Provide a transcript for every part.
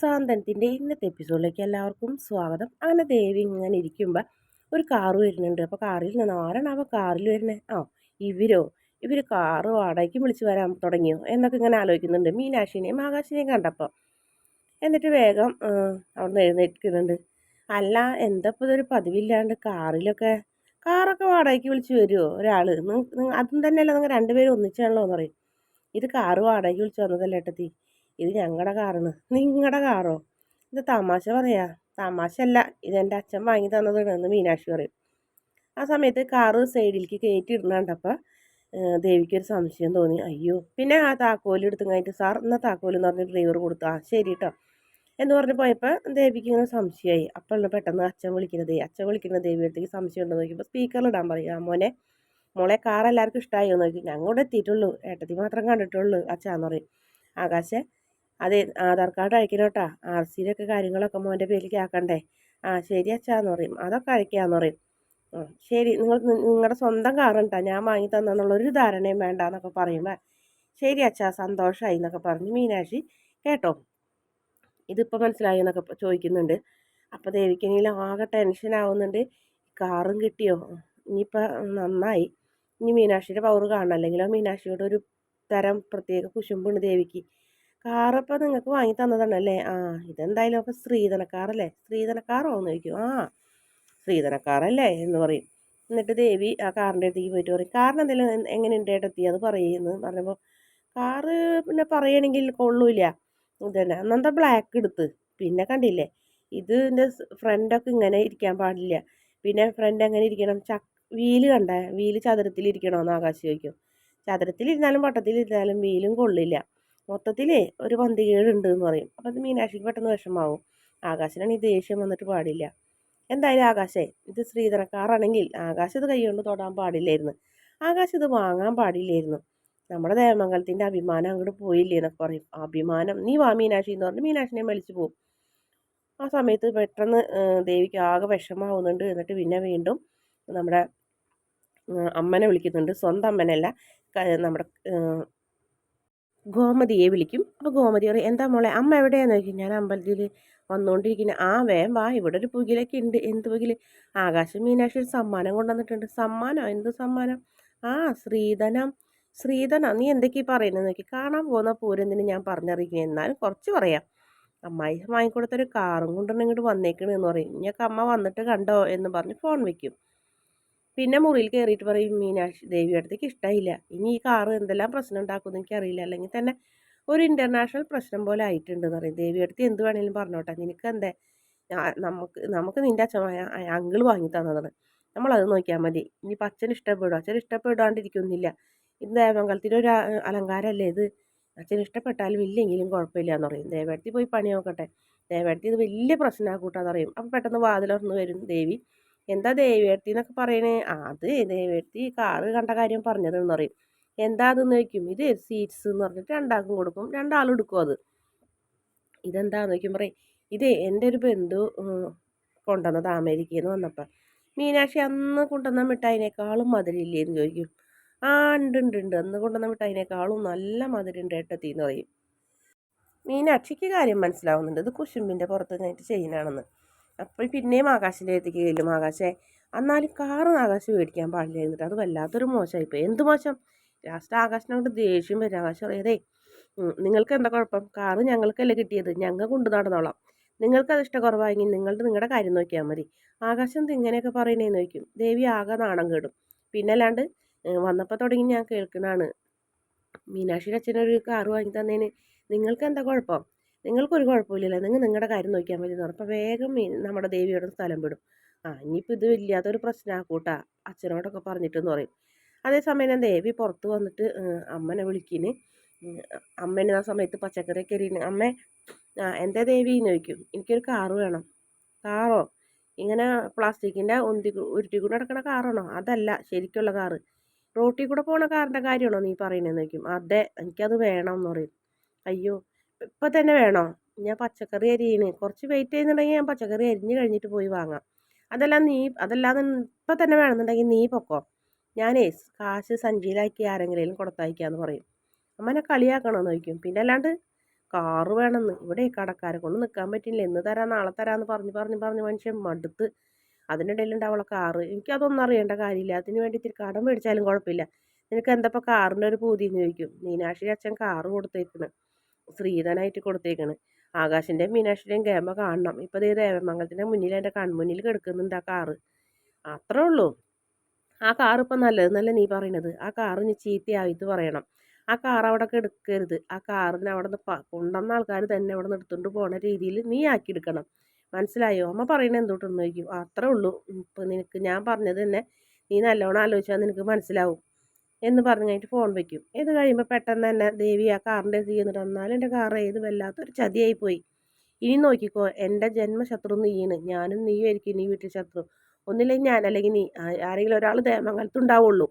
സാന്തനത്തിന്റെ ഇന്നത്തെ എപ്പിസോഡിലേക്ക് എല്ലാവർക്കും സ്വാഗതം. അങ്ങനെ ദേവി ഇങ്ങനെ ഇരിക്കുമ്പോൾ ഒരു കാറ് വരുന്നുണ്ട്. അപ്പോൾ കാറിൽ നിന്ന് ആരാണ് അവ കാറിൽ വരുന്നത് ആ ഇവരോ? ഇവർ കാറ് വാടകയ്ക്ക് വിളിച്ച് വരാൻ തുടങ്ങിയോ? എന്നൊക്കെ ഇങ്ങനെ ആലോചിക്കുന്നുണ്ട്. മീനാക്ഷിനെയും ആകാശിനെയും കണ്ടപ്പോൾ എന്നിട്ട് വേഗം അവിടെ നിന്ന് എഴുന്നേൽക്കുന്നുണ്ട്. അല്ല എന്താ ഇപ്പോൾ ഇതൊരു പതിവില്ലാണ്ട് കാറിലൊക്കെ കാറൊക്കെ വാടകയ്ക്ക് വിളിച്ച് വരുമോ ഒരാൾ അതും തന്നെയല്ല നിങ്ങൾ രണ്ടുപേരും ഒന്നിച്ചാണല്ലോ എന്ന് പറയും. ഇത് കാറ് വാടകയ്ക്ക് വിളിച്ച് വന്നതല്ലേ ഏട്ടത്തി? ഇത് ഞങ്ങളുടെ കാറാണ് നിങ്ങളുടെ കാറോ ഇത് തമാശ പറയാ. തമാശ അല്ല ഇതെന്റെ അച്ഛൻ വാങ്ങി തന്നതാണ് എന്ന് മീനാക്ഷി പറയും. ആ സമയത്ത് കാറ് സൈഡിലേക്ക് കയറ്റി ഇടുന്നുണ്ടപ്പോൾ ദേവിക്കൊരു സംശയം തോന്നി. അയ്യോ. പിന്നെ ആ താക്കോൽ എടുത്തു കഴിഞ്ഞിട്ട് സാർ എന്നാൽ താക്കോൽ എന്ന് പറഞ്ഞ് ഡ്രൈവർ കൊടുത്തു. ആ ശരി കേട്ടോ എന്ന് പറഞ്ഞ് പോയപ്പോൾ ദേവിക്ക് ഇങ്ങനെ സംശയമായി അപ്പോഴാണ് പെട്ടെന്ന് അച്ഛൻ വിളിക്കുന്നത്. അച്ഛൻ വിളിക്കുന്ന ദേവി അടുത്തേക്ക് സംശയം ഉണ്ടെന്ന് നോക്കിയപ്പോൾ സ്പീക്കറിൽ ഇടാൻ പറയും. ആ മോനെ മോളെ കാർ എല്ലാവർക്കും ഇഷ്ടമായോ നോക്കി ഞങ്ങളുടെ എത്തിയിട്ടുള്ളൂ. ഏട്ടത്തി മാത്രം കണ്ടിട്ടുള്ളൂ. അച്ഛാന്ന് പറയും. ആകാശെ അതെ ആധാർ കാർഡ് അയക്കണം കേട്ടോ. ആർ സിയിലൊക്കെ കാര്യങ്ങളൊക്കെ മോന്റെ പേരിലേക്ക് ആക്കണ്ടേ? ആ ശരി അച്ഛാന്ന് പറയും. അതൊക്കെ അയക്കാന്ന് പറയും. ആ ശരി. നിങ്ങൾ നിങ്ങളുടെ സ്വന്തം കാറുണ്ടാ ഞാൻ വാങ്ങി തന്നെന്നുള്ളൊരു ധാരണയും വേണ്ട എന്നൊക്കെ പറയുമ്പോൾ ശരി അച്ഛാ. സന്തോഷമായി എന്നൊക്കെ പറഞ്ഞ് മീനാക്ഷി കേട്ടോ. ഇതിപ്പോൾ മനസ്സിലായി എന്നൊക്കെ ചോദിക്കുന്നുണ്ട്. അപ്പോൾ ദേവിക്കനിയിൽ ആകെ ടെൻഷൻ ആവുന്നുണ്ട്. കാറും കിട്ടിയോ? ഇനിയിപ്പോൾ നന്നായി. ഇനി മീനാക്ഷിയുടെ പവർ കാണണം. അല്ലെങ്കിലോ മീനാക്ഷിയോട് ഒരു തരം പ്രത്യേക കുശുമ്പുണ്ട് ദേവിക്ക്. കാറപ്പോൾ നിങ്ങൾക്ക് വാങ്ങി തന്നതാണല്ലേ ആ ഇതെന്തായാലും അപ്പം സ്ത്രീധനക്കാറല്ലേ സ്ത്രീധനക്കാറോ എന്ന് ചോദിക്കും. ആ സ്ത്രീധനക്കാറല്ലേ എന്ന് പറയും. എന്നിട്ട് ദേവി ആ കാറിന്റെ അടുത്തേക്ക് പോയിട്ട് പറയും കാറിന് എന്തെങ്കിലും എങ്ങനെയുണ്ട് എത്തി അത് പറയുന്നു. പറഞ്ഞപ്പോൾ കാറ് പിന്നെ പറയണമെങ്കിൽ കൊള്ളൂല ഇതന്നെ അന്നെന്താ ബ്ലാക്ക് എടുത്ത്. പിന്നെ കണ്ടില്ലേ ഇത് എന്റെ ഫ്രണ്ടൊക്കെ ഇങ്ങനെ ഇരിക്കാൻ പാടില്ല. പിന്നെ ഫ്രണ്ട് എങ്ങനെ ഇരിക്കണം? ച വീൽ കണ്ട? വീൽ ചതുരത്തിലിരിക്കണമെന്ന് ആകാശം ചോദിക്കും. ചതുരത്തിലിരുന്നാലും വട്ടത്തിലിരുന്നാലും വീലും കൊള്ളില്ല. മൊത്തത്തിലേ ഒരു പന്തികേടുണ്ട് എന്ന് പറയും. അപ്പം അത് മീനാക്ഷിക്ക് പെട്ടെന്ന് വിഷമാവും. ആകാശനാണ് ഈ ദേഷ്യം വന്നിട്ട് പാടില്ല. എന്തായാലും ആകാശേ ഇത് ശ്രീധരക്കാറാണെങ്കിൽ ആകാശം ഇത് കൈകൊണ്ട് തൊടാൻ പാടില്ലായിരുന്നു. ആകാശം ഇത് വാങ്ങാൻ പാടില്ലായിരുന്നു. നമ്മുടെ ദേവമംഗലത്തിന്റെ അഭിമാനം അങ്ങോട്ട് പോയില്ലേ എന്നൊക്കെ പറയും. അഭിമാനം. നീ വാ മീനാക്ഷി എന്ന് പറഞ്ഞ് മീനാക്ഷിനെ വലിച്ചു പോകും ആ സമയത്ത് പെട്ടെന്ന് ദേവിക്ക് ആകെ വിഷമാവുന്നുണ്ട്. എന്നിട്ട് പിന്നെ വീണ്ടും നമ്മുടെ അമ്മനെ വിളിക്കുന്നുണ്ട്. സ്വന്തം അമ്മനല്ല. നമ്മുടെ ഗോമതിയെ വിളിക്കും. അപ്പോൾ ഗോമതി പറയും എന്താ മോളെ അമ്മ എവിടെയാന്ന്? ചോദിക്കും ഞാൻ അമ്പലത്തിൽ വന്നുകൊണ്ടിരിക്കുന്നത് ആ വേം വാ ഇവിടെ ഒരു പുകിലൊക്കെ ഉണ്ട്. എന്ത് പുകിൽ ആകാശം മീനാക്ഷി ഒരു സമ്മാനം കൊണ്ടുവന്നിട്ടുണ്ട് സമ്മാനം? എന്ത് സമ്മാനം? ആ ശ്രീധനം ശ്രീധനം നീ എന്തൊക്കെയാ പറയുന്നത് നോക്കി. കാണാൻ പോകുന്ന പൂരെന്തിന് ഞാൻ പറഞ്ഞറിയിക്കുന്നത് എന്നാലും കുറച്ച് പറയാം. അമ്മായി വാങ്ങിക്കൊടുത്തൊരു കാറും കൊണ്ടുതന്നെ ഇങ്ങോട്ട് വന്നേക്കണെന്ന് പറയും. ഞങ്ങൾക്ക് അമ്മ വന്നിട്ട് കണ്ടോ? എന്ന് പറഞ്ഞ് ഫോൺ വെക്കും. പിന്നെ മുറിയിൽ കയറിയിട്ട് പറയും മീനാക്ഷി ദേവിയുടെ അടുത്തേക്ക് ഇഷ്ടമായില്ല ഇനി ഈ കാറ് എന്തെല്ലാം പ്രശ്നം ഉണ്ടാക്കുമെന്ന് എനിക്കറിയില്ല. അല്ലെങ്കിൽ തന്നെ ഒരു ഇന്റർനാഷണൽ പ്രശ്നം പോലെ ആയിട്ടുണ്ടെന്ന് പറയും. ദേവിയുടെ അടുത്ത് എന്ത് വേണേലും പറഞ്ഞോട്ടെ. നിനക്ക് എന്തേ? നമുക്ക് നമുക്ക് നിന്റെ അച്ഛമായ അങ്കിൾ വാങ്ങി തന്നതാണ്. നമ്മളത് നോക്കിയാൽ മതി. ഇനി അച്ഛൻ ഇഷ്ടപ്പെടും അച്ഛൻ ഇഷ്ടപ്പെടാണ്ടിരിക്കുന്നില്ല. ഇത് ദേവമംഗലത്തിന്റെ ഒരു അലങ്കാരമല്ലേ ഇത്? അച്ഛൻ ഇഷ്ടപ്പെട്ടാലും ഇല്ലെങ്കിലും കുഴപ്പമില്ല എന്ന് പറയും. ദേവേടത്തി പോയി പണി നോക്കട്ടെ. ദേവേടത്തി ഇത് വലിയ പ്രശ്നമാക്കൂട്ടാന്ന് പറയും. അപ്പം പെട്ടെന്ന് വാതിലൊന്ന് വരും ദേവി. എന്താ ദേവേട്ടി എന്നൊക്കെ പറയണേ? അത് ദേവേട്ടി കാറ് കണ്ട കാര്യം പറഞ്ഞതെന്ന് പറയും. എന്താ അതെന്ന് ചോദിക്കും. ഇത് സീറ്റ്സ് എന്ന് പറഞ്ഞിട്ട് രണ്ടാൾക്കും കൊടുക്കും. രണ്ടാളും എടുക്കും അത്. ഇതെന്താന്ന് ചോദിക്കും പറയും. ഇത് എന്റെ ഒരു ബന്ധു കൊണ്ടുവന്നത് അമേരിക്കയിൽ നിന്ന് വന്നപ്പോൾ മീനാക്ഷി അന്ന് കൊണ്ടുവന്ന മിഠായിനേക്കാളും മധുരമില്ലേന്ന് ചോദിക്കും. ആ ഉണ്ട് ഉണ്ട് ഉണ്ട്. അന്ന് കൊണ്ടുവന്ന മിഠായിനേക്കാളും നല്ല മധുരമുണ്ട് ഏട്ടത്തി എന്ന് പറയും. മീനാക്ഷിക്ക് കാര്യം മനസ്സിലാവുന്നുണ്ട്. ഇത് കുശുമ്പിന്റെ പുറത്ത് നിന്നിട്ട് ചെയ്യുന്നതാണെന്ന്. അപ്പോൾ പിന്നെയും അടുത്തേക്ക് ചെല്ലും ആകാശേ എന്നാലും കാറ് ആകാശം മേടിക്കാൻ പാടില്ലായിരുന്നു അത് വല്ലാത്തൊരു മോശമായിപ്പോയി. എന്ത് മോശം? ലാസ്റ്റ് ആകാശിനോട് ദേഷ്യം വരും. ആകാശം അറിയാതെ നിങ്ങൾക്ക് എന്താ കുഴപ്പം? കാറ് ഞങ്ങൾക്കല്ലേ കിട്ടിയത്. ഞങ്ങൾ കൊണ്ടു നടന്നോളാം. നിങ്ങൾക്ക് അത് ഇഷ്ടക്കുറവായെങ്കിൽ നിങ്ങളുടെ നിങ്ങളുടെ കാര്യം നോക്കിയാൽ മതി. ആകാശം ഇങ്ങനെയൊക്കെ പറയണേന്ന് നോക്കും ദേവി ആകെ നാണം കേടും. പിന്നെ അല്ലാണ്ട് വന്നപ്പോൾ തുടങ്ങി ഞാൻ കേൾക്കുന്നതാണ്. മീനാക്ഷിയുടെ അച്ഛനൊരു കാറ് വാങ്ങി തന്നേന്. നിങ്ങൾക്ക് എന്താ കുഴപ്പം? നിങ്ങൾക്കൊരു കുഴപ്പമില്ലല്ലോ. നിങ്ങൾ നിങ്ങളുടെ കാര്യം നോക്കിയാൽ മതി എന്ന് പറഞ്ഞപ്പോൾ വേഗം നമ്മുടെ ദേവിയോട് സ്ഥലം വിടും. ആ ഇനിയിപ്പോൾ ഇത് ഇല്ലാത്തൊരു പ്രശ്നമാക്കൂട്ടാ അച്ഛനോടൊക്കെ പറഞ്ഞിട്ടെന്ന് പറയും. അതേസമയം ഞാൻ ദേവി പുറത്ത് വന്നിട്ട് അമ്മനെ വിളിക്കിന്. അമ്മേനെ ആ സമയത്ത് പച്ചക്കറി എറിയുന്നു അമ്മ ആ എന്താ ദേവി എന്ന് ചോദിക്കും. എനിക്കൊരു കാറ് വേണം. കാറോ? ഇങ്ങനെ പ്ലാസ്റ്റിക്കിന്റെ ഉന്തി ഉരുട്ടി കൂടെ നടക്കുന്ന കാറാണോ? അതല്ല ശരിക്കുള്ള കാറ്. റോട്ടിൽ കൂടെ പോണ കാറിന്റെ കാര്യമാണോ നീ പറയണതെന്ന് ചോദിക്കും. അതെ എനിക്കത് വേണം എന്ന് പറയും. അയ്യോ ഇപ്പം തന്നെ വേണോ? ഞാൻ പച്ചക്കറി അരിയണ്. കുറച്ച് വെയിറ്റ് ചെയ്യുന്നുണ്ടെങ്കിൽ ഞാൻ പച്ചക്കറി അരിഞ്ഞ് കഴിഞ്ഞിട്ട് പോയി വാങ്ങാം. അതെല്ലാം നീ അതല്ലാതെ ഇപ്പം തന്നെ വേണമെന്നുണ്ടെങ്കിൽ നീ പൊക്കോ. ഞാനേ കാശ് സഞ്ചിയിലാക്കി ആരെങ്കിലും കൊടുത്തയക്കാന്ന് പറയും. അമ്മനെ കളിയാക്കണമെന്ന് ചോദിക്കും. പിന്നെ അല്ലാണ്ട് കാറ് വേണമെന്ന് ഇവിടെ കടക്കാരെ കൊണ്ട് നിൽക്കാൻ പറ്റില്ല. എന്ന് തരാം നാളെ തരാമെന്ന് പറഞ്ഞ് പറഞ്ഞ് പറഞ്ഞ് മനുഷ്യൻ മടുത്ത് അതിനിടയിലുണ്ട് അവളെ കാറ്. എനിക്കതൊന്നും അറിയേണ്ട കാര്യമില്ല. അതിന് വേണ്ടി ഇത്തിരി കടം മേടിച്ചാലും കുഴപ്പമില്ല. നിനക്ക് എന്തപ്പോൾ കാറിന്റെ ഒരു പൂതി എന്ന് ചോദിക്കും. മീനാക്ഷി അച്ഛൻ കാറ് കൊടുത്തേക്കണ്. ശ്രീധനായിട്ട് കൊടുത്തേക്കണ്. ആകാശിന്റെയും മീനാക്ഷിയുടെയും ഗേമ കാണണം. ഇപ്പോൾ ദേ ദേവമംഗലത്തിന്റെ മുന്നിൽ എന്റെ കൺമുന്നിൽ കിടക്കുന്നുണ്ട് ആ കാറ്. അത്രേ ഉള്ളൂ. ആ കാറ് ഇപ്പം നല്ലത് നല്ല നീ പറയണത്? ആ കാറ് നീ ചീത്തയായിട്ട് പറയണം. ആ കാർ അവിടെ എടുക്കരുത് ആ കാറിന് അവിടെ നിന്ന് കൊണ്ടുവന്ന ആൾക്കാർ തന്നെ അവിടെ നിന്ന് എടുത്തുകൊണ്ട് പോണ രീതിയിൽ നീ ആക്കി എടുക്കണം മനസ്സിലായോ? അമ്മ പറയുന്നത് എന്തോട്ടൊന്നും അത്രേ ഉള്ളൂ. ഇപ്പം നിനക്ക് ഞാൻ പറഞ്ഞത് തന്നെ നീ നല്ലോണം ആലോചിച്ചാൽ നിനക്ക് മനസ്സിലാവും. എന്ന് പറഞ്ഞു കഴിഞ്ഞിട്ട് ഫോൺ വെക്കും. ഇത് കഴിയുമ്പോൾ പെട്ടെന്ന് തന്നെ ദേവി ആ കാറിന്റെ ചെയ്യുന്നുണ്ട് എന്നാലും എന്റെ കാർ ഏത് വല്ലാത്തൊരു ചതിയായി പോയി. ഇനി നോക്കിക്കോ എന്റെ ജന്മശത്രു നീയാണ്. ഞാനും നീയും ആയിരിക്കും നീ വീട്ടിൽ ശത്രു. ഒന്നില്ലെങ്കിൽ ഞാൻ അല്ലെങ്കിൽ നീ. ആരെങ്കിലും ഒരാൾ ദേമംഗലത്തുണ്ടാവുള്ളൂ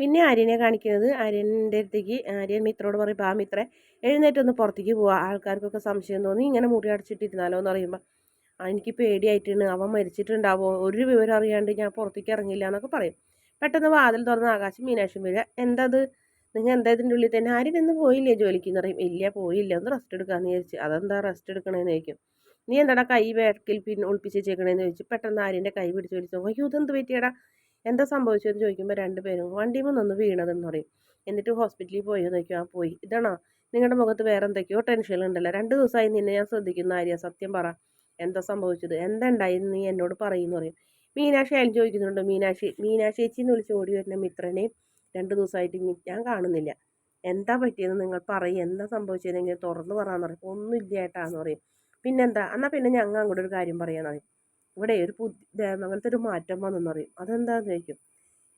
പിന്നെ ആര്യനെ കാണിക്കുന്നത് ആര്യന്റെ അടുത്തേക്ക്. ആര്യൻ മിത്രോട് പറയും ആ മിത്രേ എഴുന്നേറ്റൊന്ന് പുറത്തേക്ക് പോവാം. ആൾക്കാർക്കൊക്കെ സംശയം തോന്നി ഇങ്ങനെ മുറി അടച്ചിട്ടിരുന്നാലോ എന്ന് പറയുമ്പോൾ എനിക്ക് പേടിയായിട്ടാണ് അവൻ മരിച്ചിട്ടുണ്ടാവോ? ഒരു വിവരം അറിയാണ്ട് ഞാൻ പുറത്തേക്ക് ഇറങ്ങില്ല എന്നൊക്കെ പറയും. പെട്ടെന്ന് വാതിൽ തുറന്ന് ആകാശം മീനാക്ഷം വരിക. എന്തത്? നിങ്ങൾ എന്താ ഇതിന്റെ ഉള്ളിൽ തന്നെ? ആരും ഇന്ന് പോയില്ലേ ജോലിക്ക്? എന്ന് പറയും. ഇല്ല പോയില്ല. ഒന്ന് റെസ്റ്റ് എടുക്കാമെന്ന് വിചാരിച്ചു. അതെന്താ റെസ്റ്റ് എടുക്കണേന്ന്? ചോദിക്കും. നീ എന്താടാ കൈ വേർക്കിൽ പിന്നെ ഒളിപ്പിച്ച് വെച്ചേക്കണേന്ന്? ചോദിച്ചു. പെട്ടെന്ന് ആര്യന്റെ കൈ പിടിച്ച് വിളിച്ചു അയ്യോ ഇതെന്ത് പറ്റിയടാ? എന്താ സംഭവിച്ചതെന്ന് ചോദിക്കുമ്പോൾ രണ്ടുപേരും വണ്ടിയിൽ നിന്ന് വീണതെന്ന് പറയും. എന്നിട്ട് ഹോസ്പിറ്റലിൽ പോയോ. ചോദിക്കും ആ പോയി. ഇതാണോ? നിങ്ങളുടെ മുഖത്ത് വേറെ എന്തൊക്കെയോ ടെൻഷനുണ്ടല്ലോ രണ്ട് ദിവസമായി നിന്നെ ഞാൻ ശ്രദ്ധിക്കുന്ന ആര്യ. സത്യം പറ. എന്താ സംഭവിച്ചത്? എന്താ ഉണ്ടായി നീ എന്നോട് പറയുന്നു പറയും. മീനാക്ഷി അയൽ ചോദിക്കുന്നുണ്ട് മീനാക്ഷി മീനാക്ഷി ചേച്ചി എന്ന് വിളിച്ച് ഓടി വരുന്ന മിത്രനെ രണ്ട് ദിവസമായിട്ട് ഞാൻ കാണുന്നില്ല. എന്താ പറ്റിയെന്ന് നിങ്ങൾ പറയും എന്താ സംഭവിച്ചതെങ്കിൽ തുറന്ന് പറയാന്ന് പറയും. ഒന്നും ഇല്ലായിട്ടാന്ന് പറയും. പിന്നെന്താ എന്നാൽ പിന്നെ ഞങ്ങൾ അങ്ങോട്ട് ഒരു കാര്യം പറയാന്ന് പറയും. ഇവിടെ ഒരു പുതിയ അങ്ങനത്തെ ഒരു മാറ്റം വന്നെന്ന് പറയും. അതെന്താന്ന് ചോദിക്കും?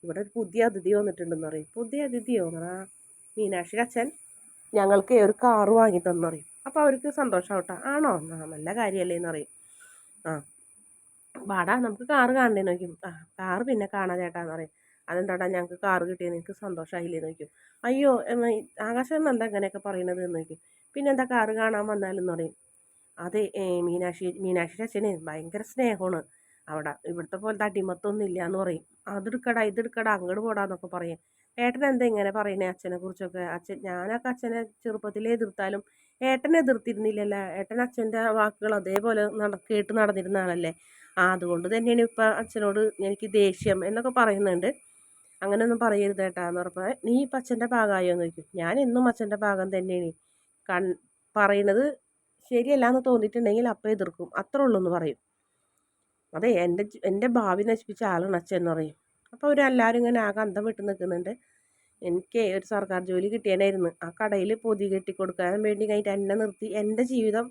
ഇവിടെ ഒരു പുതിയ അതിഥി വന്നിട്ടുണ്ടെന്ന് പറയും. പുതിയ അതിഥിയോ? എന്നാ മീനാക്ഷി അച്ഛൻ ഞങ്ങൾക്ക് ഒരു കാറ് വാങ്ങി തന്നു പറയും. അപ്പോൾ അവർക്ക് സന്തോഷമാവട്ടെ ആണോ? നല്ല കാര്യമല്ലേ എന്ന് പറയും. ആ വാടാ നമുക്ക് കാറ് കാണണ്ടേ നോക്കും ആ കാറ് പിന്നെ കാണാൻ ചേട്ടാന്ന് പറയും. അതെന്താടാ ഞങ്ങൾക്ക് കാറ് കിട്ടിയെന്ന് എനിക്ക് സന്തോഷമായില്ലേ നോക്കും അയ്യോ ആകാശം എന്താ അങ്ങനെയൊക്കെ പറയണത് എന്ന് നോക്കും പിന്നെ എന്താ കാറ് കാണാൻ വന്നാലെന്ന് പറയും. അതെ മീനാക്ഷി മീനാക്ഷിയുടെ അച്ഛന് ഭയങ്കര സ്നേഹമാണ്. അവിടെ ഇവിടുത്തെ പോലത്തെ അടിമത്തൊന്നും ഇല്ല എന്ന് പറയും. അതെടുക്കടാ ഇതെടുക്കടാ അങ്ങോട്ട് പോടാന്നൊക്കെ പറയും. ഏട്ടൻ എന്താ ഇങ്ങനെ പറയണേ അച്ഛനെ കുറിച്ചൊക്കെ? അച്ഛൻ ഞാനൊക്കെ അച്ഛനെ ചെറുപ്പത്തിലേ എതിർത്താലും ഏട്ടനെ എതിർത്തിരുന്നില്ലല്ലോ? ഏട്ടൻ അച്ഛന്റെ വാക്കുകൾ അതേപോലെ നട കേട്ട് നടന്നിരുന്ന ആളല്ലേ? ആ അതുകൊണ്ട് തന്നെയാണ് ഇപ്പം അച്ഛനോട് എനിക്ക് ദേഷ്യം എന്നൊക്കെ പറയുന്നുണ്ട്. അങ്ങനെയൊന്നും പറയരുത് ഏട്ടാ എന്ന് പറഞ്ഞപ്പോൾ നീ ഇപ്പം അച്ഛന്റെ ഭാഗമായോ? എന്ന് ചോദിക്കും. ഞാൻ എന്നും അച്ഛന്റെ ഭാഗം തന്നെയാണ്. കൺ പറയുന്നത് ശരിയല്ല എന്ന് തോന്നിയിട്ടുണ്ടെങ്കിൽ അപ്പം എതിർക്കും. അത്രേ ഉള്ളൂ എന്ന് പറയും. അതെ എന്റെ എന്റെ ഭാവി നശിപ്പിച്ച ആളാണ് അച്ഛൻ എന്ന് പറയും. അപ്പോൾ അവരെല്ലാവരും ഇങ്ങനെ ആകെ അന്തം വിട്ട് നിൽക്കുന്നുണ്ട്. എനിക്ക് ഒരു സർക്കാർ ജോലി കിട്ടിയാനായിരുന്നു. ആ കടയിൽ പൊതി കെട്ടി കൊടുക്കാൻ വേണ്ടി കഴിഞ്ഞിട്ട് എന്നെ നിർത്തി എന്റെ ജീവിതം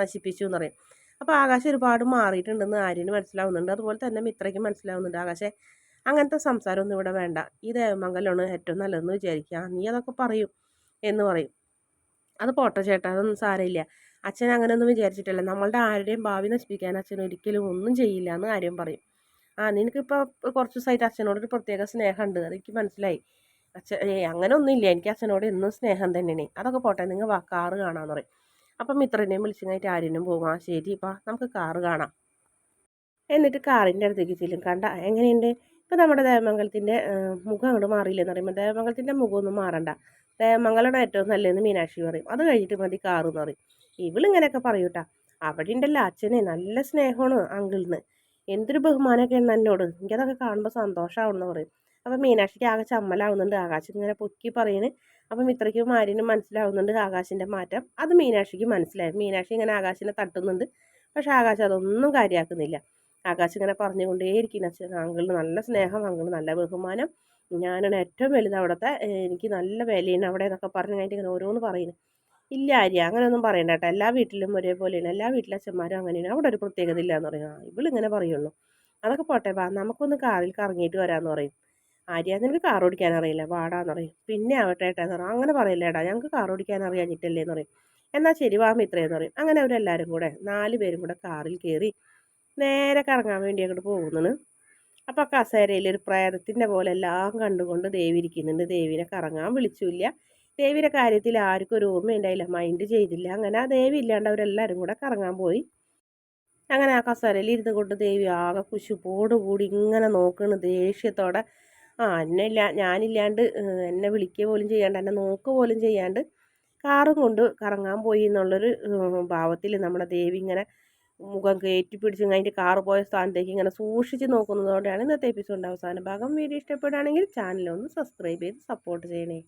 നശിപ്പിച്ചു എന്ന് പറയും. അപ്പോൾ ആകാശം ഒരുപാട് മാറിയിട്ടുണ്ടെന്ന് ആര്യന് മനസ്സിലാവുന്നുണ്ട്. അതുപോലെ തന്നെ മിത്രയ്ക്ക് മനസ്സിലാവുന്നുണ്ട്. ആകാശേ അങ്ങനത്തെ സംസാരമൊന്നും ഇവിടെ വേണ്ട. ഈ ദേവമംഗലമാണ് ഏറ്റവും നല്ലതെന്ന് വിചാരിക്കുക. നീ അതൊക്കെ പറയും എന്ന് പറയും. അത് പോട്ടെ ചേട്ടാ അതൊന്നും സാരമില്ല. അച്ഛൻ അങ്ങനെയൊന്നും വിചാരിച്ചിട്ടില്ല. നമ്മളുടെ ആരുടെയും ഭാവി നശിപ്പിക്കാൻ അച്ഛൻ ഒരിക്കലും ഒന്നും ചെയ്യില്ല എന്ന് ആര്യം പറയും. ആ നിനക്കിപ്പോൾ കുറച്ച് ദിവസമായിട്ട് അച്ഛനോടൊരു പ്രത്യേക സ്നേഹമുണ്ട്. അതെനിക്ക് മനസ്സിലായി. അച്ഛൻ ഏ അങ്ങനെ ഒന്നുമില്ല എനിക്ക് അച്ഛനോട് എന്നും സ്നേഹം തന്നെയാണ്. അതൊക്കെ പോട്ടെ നിങ്ങൾ വാ കാറ് കാണാമെന്ന് പറയും. അപ്പം മിത്രനെയും വിളിച്ചു കഴിഞ്ഞിട്ട് ആര്യനും പോകും ആ ശരി ഇപ്പം നമുക്ക് കാറ് കാണാം. എന്നിട്ട് കാറിന്റെ അടുത്തേക്ക് ചെല്ലും. കണ്ട എങ്ങനെയുണ്ട്? ഇപ്പം നമ്മുടെ ദേവമംഗലത്തിന്റെ മുഖം അങ്ങോട്ട് മാറിയില്ലെന്ന് പറയുമ്പോൾ ദേവമംഗലത്തിന്റെ മുഖമൊന്നും മാറണ്ട. ദേവമംഗലാണ് ഏറ്റവും നല്ലതെന്ന് മീനാക്ഷി പറയും. അത് കഴിഞ്ഞിട്ട് മതി കാറ് എന്ന് പറയും. ഇവളിങ്ങനെയൊക്കെ പറയൂട്ടാ. അവിടെ ഉണ്ടല്ലോ അച്ഛനെ നല്ല സ്നേഹമാണ് അങ്കിളിന്. എന്തൊരു ബഹുമാനമൊക്കെയാണ് എന്നോട്. എനിക്കതൊക്കെ കാണുമ്പോൾ സന്തോഷമാവണമെന്ന് പറയും. അപ്പം മീനാക്ഷിക്ക് ആകെ ചമ്മലാവുന്നുണ്ട് ആകാശം ഇങ്ങനെ പൊക്കി പറയുന്നത് അപ്പം ഇത്രയ്ക്കും മാര്യനും മനസ്സിലാവുന്നുണ്ട് ആകാശിന്റെ മാറ്റം. അത് മീനാക്ഷിക്ക് മനസ്സിലായി. മീനാക്ഷി ഇങ്ങനെ ആകാശിനെ തട്ടുന്നുണ്ട്. പക്ഷേ ആകാശം അതൊന്നും കാര്യമാക്കുന്നില്ല ആകാശം ഇങ്ങനെ പറഞ്ഞുകൊണ്ടേയിരിക്കുന്ന. അച്ഛൻ അങ്കിളിന് നല്ല സ്നേഹം അങ്കിൾ നല്ല ബഹുമാനം. ഞാനാണ് ഏറ്റവും വലുത് അവിടുത്തെ എനിക്ക് നല്ല വിലയാണ് അവിടെ എന്നൊക്കെ പറഞ്ഞു കഴിഞ്ഞിട്ട് ഇങ്ങനെ ഓരോന്ന് പറയുന്നു. ഇല്ല ആര്യ അങ്ങനെയൊന്നും പറയണ്ട കേട്ടോ. എല്ലാ വീട്ടിലും ഒരേപോലെയാണ്. എല്ലാ വീട്ടിലെ അച്ഛന്മാരും അങ്ങനെയാണ്. അവിടെ ഒരു പ്രത്യേകത ഇല്ല എന്ന് പറയും ഇവളിങ്ങനെ പറയുള്ളൂ. അതൊക്കെ പോട്ടെ വാ നമുക്കൊന്ന് കാറിൽ കറങ്ങിയിട്ട് വരാമെന്ന് പറയും. ആര്യ? നിനക്ക് കാർ ഓടിക്കാൻ അറിയില്ല? വാടാന്ന് പറയും. പിന്നെ ആവട്ടെ ഏട്ടാ എന്ന് പറയും. അങ്ങനെ പറയില്ലേടാ ഞങ്ങൾക്ക് കാർ ഓടിക്കാൻ അറിയാഞ്ഞിട്ടല്ലേ എന്ന് പറയും. എന്നാൽ ശരി വാ മിത്രയെന്ന് പറയും. അങ്ങനെ അവരെല്ലാവരും കൂടെ നാല് പേരും കൂടെ കാറിൽ കയറി നേരെ കറങ്ങാൻ വേണ്ടി അങ്ങോട്ട് പോകുന്നതാണ് അപ്പോൾ കസേരയിൽ ഒരു പ്രേതത്തിന്റെ പോലെ എല്ലാം കണ്ടുകൊണ്ട് ദേവി ഇരിക്കുന്നുണ്ട്. ദേവിനെ കറങ്ങാൻ വിളിച്ചില്ല. ദേവിയുടെ കാര്യത്തിൽ ആർക്കും ഒരു ഓർമ്മയുണ്ടായില്ല മൈൻഡ് ചെയ്തില്ല. അങ്ങനെ ആ ദേവി ഇല്ലാണ്ട് അവരെല്ലാവരും കൂടെ കറങ്ങാൻ പോയി. അങ്ങനെ ആ കസേരയിൽ ഇരുന്ന് കൊണ്ട് ദേവി ആകെ കുശുപോടുകൂടി ഇങ്ങനെ നോക്കുന്നു ദേഷ്യത്തോടെ ആ എന്നെ ഇല്ല ഞാനില്ലാണ്ട് എന്നെ വിളിക്കുക പോലും ചെയ്യാണ്ട് എന്നെ നോക്കുക പോലും ചെയ്യാണ്ട് കാറും കൊണ്ട് കറങ്ങാൻ പോയി എന്നുള്ളൊരു ഭാവത്തിൽ നമ്മുടെ ദേവി ഇങ്ങനെ മുഖം കയറ്റി പിടിച്ച് അതിന്റെ കാറ് പോയ സ്ഥാനത്തേക്ക് ഇങ്ങനെ സൂക്ഷിച്ച് നോക്കുന്നതോടെയാണ് ഇന്നത്തെ എപ്പിസോഡിന്റെ അവസാന ഭാഗം. വീഡിയോ ഇഷ്ടപ്പെടുകയാണെങ്കിൽ ചാനൽ ഒന്ന് സബ്സ്ക്രൈബ് ചെയ്ത് സപ്പോർട്ട് ചെയ്യണേ.